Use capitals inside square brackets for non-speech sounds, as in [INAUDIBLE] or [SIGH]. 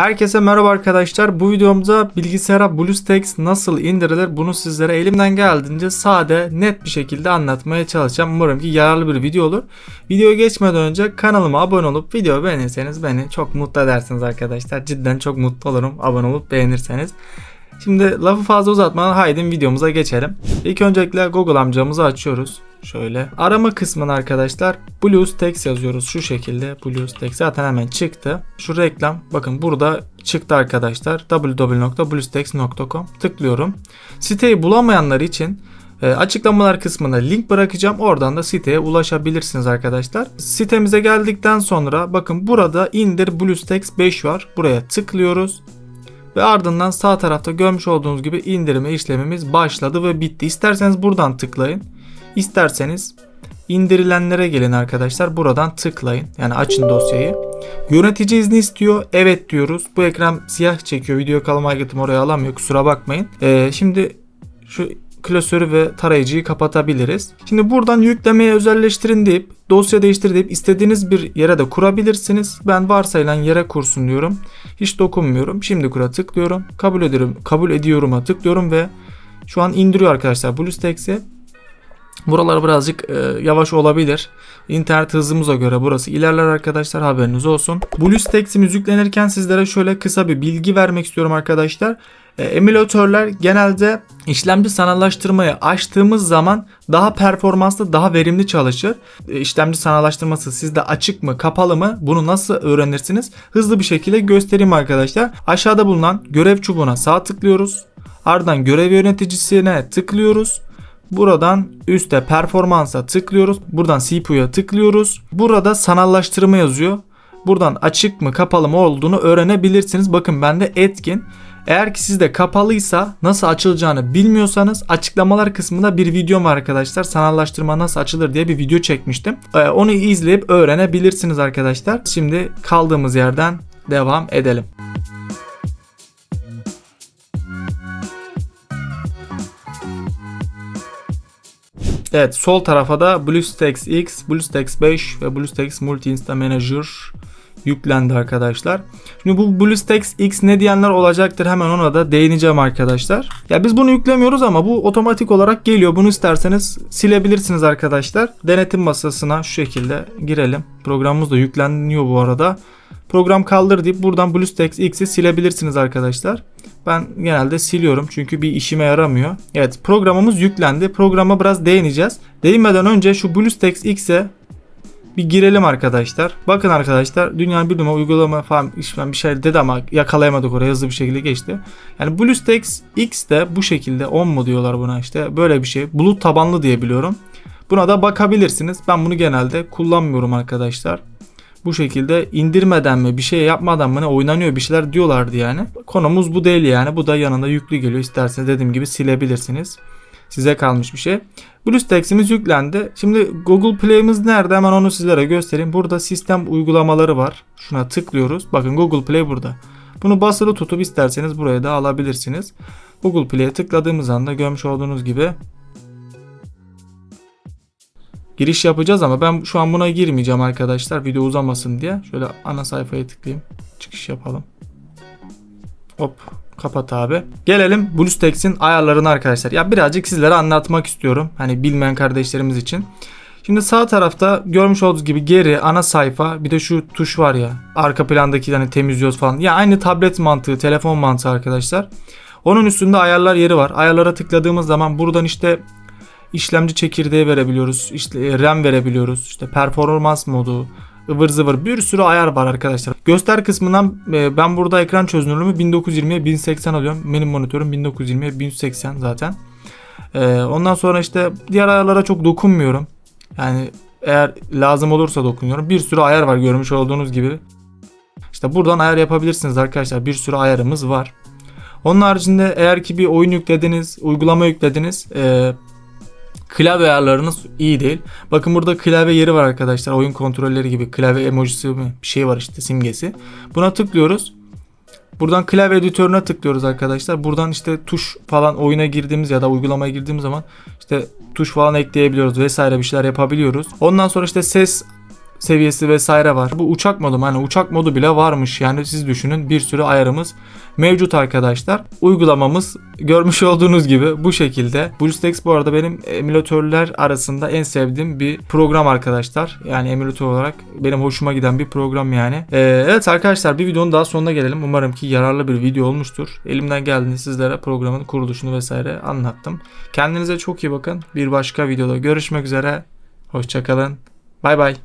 Herkese merhaba arkadaşlar. Bu videomda bilgisayara BlueStacks nasıl indirilir bunu sizlere elimden geldiğince sade, net bir şekilde anlatmaya çalışacağım. Umarım ki yararlı bir video olur. Videoya geçmeden önce kanalıma abone olup videoyu beğenirseniz beni çok mutlu edersiniz arkadaşlar. Cidden çok mutlu olurum abone olup beğenirseniz. Şimdi lafı fazla uzatmadan haydi videomuza geçelim. İlk öncelikle Google amcamızı açıyoruz. Şöyle arama kısmına arkadaşlar BlueStacks yazıyoruz şu şekilde BlueStacks zaten hemen çıktı. Şu reklam bakın burada çıktı arkadaşlar www.bluestacks.com tıklıyorum. Siteyi bulamayanlar için e, açıklamalar kısmına link bırakacağım. Oradan da siteye ulaşabilirsiniz arkadaşlar. Sitemize geldikten sonra bakın burada indir BlueStacks 5 var. Buraya tıklıyoruz. Ve ardından sağ tarafta görmüş olduğunuz gibi indirme işlemimiz başladı ve bitti. İsterseniz buradan tıklayın. İsterseniz indirilenlere gelin arkadaşlar. Buradan tıklayın. Yani açın dosyayı. Yönetici izni istiyor. Evet diyoruz. Bu ekran siyah çekiyor. Video kalma aygıtımı oraya alamıyor. Kusura bakmayın. Ee, şimdi şu klasörü ve tarayıcıyı kapatabiliriz. Şimdi buradan yüklemeye özelleştirin deyip dosya değiştir deyip istediğiniz bir yere de kurabilirsiniz. Ben varsayılan yere kursun diyorum. Hiç dokunmuyorum. Şimdi kura tıklıyorum. Kabul ediyorum. Kabul ediyorum'a tıklıyorum ve şu an indiriyor arkadaşlar BlueStacks'i. Buralar birazcık e, yavaş olabilir. İnternet hızımıza göre burası ilerler arkadaşlar haberiniz olsun. BlueStacks'imiz yüklenirken sizlere şöyle kısa bir bilgi vermek istiyorum arkadaşlar. E, emülatörler genelde işlemci sanallaştırmayı açtığımız zaman daha performanslı, daha verimli çalışır. E, işlemci sanallaştırması sizde açık mı, kapalı mı bunu nasıl öğrenirsiniz? Hızlı bir şekilde göstereyim arkadaşlar. Aşağıda bulunan görev çubuğuna sağ tıklıyoruz. Ardından görev yöneticisine tıklıyoruz. Buradan üstte performansa tıklıyoruz. Buradan CPU'ya tıklıyoruz. Burada sanallaştırma yazıyor. Buradan açık mı kapalı mı olduğunu öğrenebilirsiniz. Bakın bende etkin. Eğer ki sizde kapalıysa nasıl açılacağını bilmiyorsanız açıklamalar kısmında bir videom var arkadaşlar. Sanallaştırma nasıl açılır diye bir video çekmiştim. Ee, onu izleyip öğrenebilirsiniz arkadaşlar. Şimdi kaldığımız yerden devam edelim. Evet sol tarafa da BlueStacks X, BlueStacks 5 ve BlueStacks Multi Insta Manager yüklendi arkadaşlar. Şimdi bu BlueStacks X ne diyenler olacaktır hemen ona da değineceğim arkadaşlar. Ya biz bunu yüklemiyoruz ama bu otomatik olarak geliyor. Bunu isterseniz silebilirsiniz arkadaşlar. Denetim masasına şu şekilde girelim. Programımız da yükleniyor bu arada. Program kaldır deyip buradan BlueStacks X'i silebilirsiniz arkadaşlar. Ben genelde siliyorum çünkü bir işime yaramıyor. Evet programımız yüklendi. Programa biraz değineceğiz. Değinmeden önce şu BlueStacks X'e bir girelim arkadaşlar. Bakın arkadaşlar dünyanın bir numara uygulama falan işlem bir şey dedi ama yakalayamadık oraya hızlı bir şekilde geçti. Yani BlueStacks X de bu şekilde 10 mu diyorlar buna işte böyle bir şey. Bulut tabanlı diye biliyorum. Buna da bakabilirsiniz. Ben bunu genelde kullanmıyorum arkadaşlar. Bu şekilde indirmeden mi bir şey yapmadan mı ne oynanıyor bir şeyler diyorlardı yani. Konumuz bu değil yani. Bu da yanında yüklü geliyor. İsterseniz dediğim gibi silebilirsiniz. Size kalmış bir şey. BlueStacks'imiz yüklendi. Şimdi Google Play'imiz nerede? Hemen onu sizlere göstereyim. Burada sistem uygulamaları var. Şuna tıklıyoruz. Bakın Google Play burada. Bunu basılı tutup isterseniz buraya da alabilirsiniz. Google Play'e tıkladığımız anda görmüş olduğunuz gibi giriş yapacağız ama ben şu an buna girmeyeceğim arkadaşlar video uzamasın diye. Şöyle ana sayfaya tıklayayım. Çıkış yapalım. Hop kapat abi. Gelelim BlueStacks'in ayarlarına arkadaşlar. Ya birazcık sizlere anlatmak istiyorum. Hani bilmeyen kardeşlerimiz için. Şimdi sağ tarafta görmüş olduğunuz gibi geri ana sayfa bir de şu tuş var ya arka plandaki hani temizliyoruz falan. Ya aynı tablet mantığı, telefon mantığı arkadaşlar. Onun üstünde ayarlar yeri var. Ayarlara tıkladığımız zaman buradan işte işlemci çekirdeği verebiliyoruz. İşte RAM verebiliyoruz. İşte performans modu, ıvır zıvır bir sürü ayar var arkadaşlar. Göster kısmından e, ben burada ekran çözünürlüğümü 1920'ye 1080 alıyorum. Benim monitörüm 1920'ye 1080 zaten. E, ondan sonra işte diğer ayarlara çok dokunmuyorum. Yani eğer lazım olursa dokunuyorum. Bir sürü ayar var görmüş olduğunuz gibi. İşte buradan ayar yapabilirsiniz arkadaşlar. Bir sürü ayarımız var. Onun haricinde eğer ki bir oyun yüklediniz, uygulama yüklediniz, e, klavye ayarlarınız iyi değil. Bakın burada klavye yeri var arkadaşlar. Oyun kontrolleri gibi klavye emojisi mi bir şey var işte simgesi. Buna tıklıyoruz. Buradan klavye editörüne tıklıyoruz arkadaşlar. Buradan işte tuş falan oyuna girdiğimiz ya da uygulamaya girdiğimiz zaman işte tuş falan ekleyebiliyoruz vesaire bir şeyler yapabiliyoruz. Ondan sonra işte ses seviyesi vesaire var. Bu uçak modu hani uçak modu bile varmış. Yani siz düşünün bir sürü ayarımız mevcut arkadaşlar. Uygulamamız görmüş [LAUGHS] olduğunuz gibi bu şekilde. BlueStacks bu arada benim emülatörler arasında en sevdiğim bir program arkadaşlar. Yani emülatör olarak benim hoşuma giden bir program yani. Ee, evet arkadaşlar bir videonun daha sonuna gelelim. Umarım ki yararlı bir video olmuştur. Elimden geldiğinde sizlere programın kuruluşunu vesaire anlattım. Kendinize çok iyi bakın. Bir başka videoda görüşmek üzere. Hoşçakalın. Bay bay.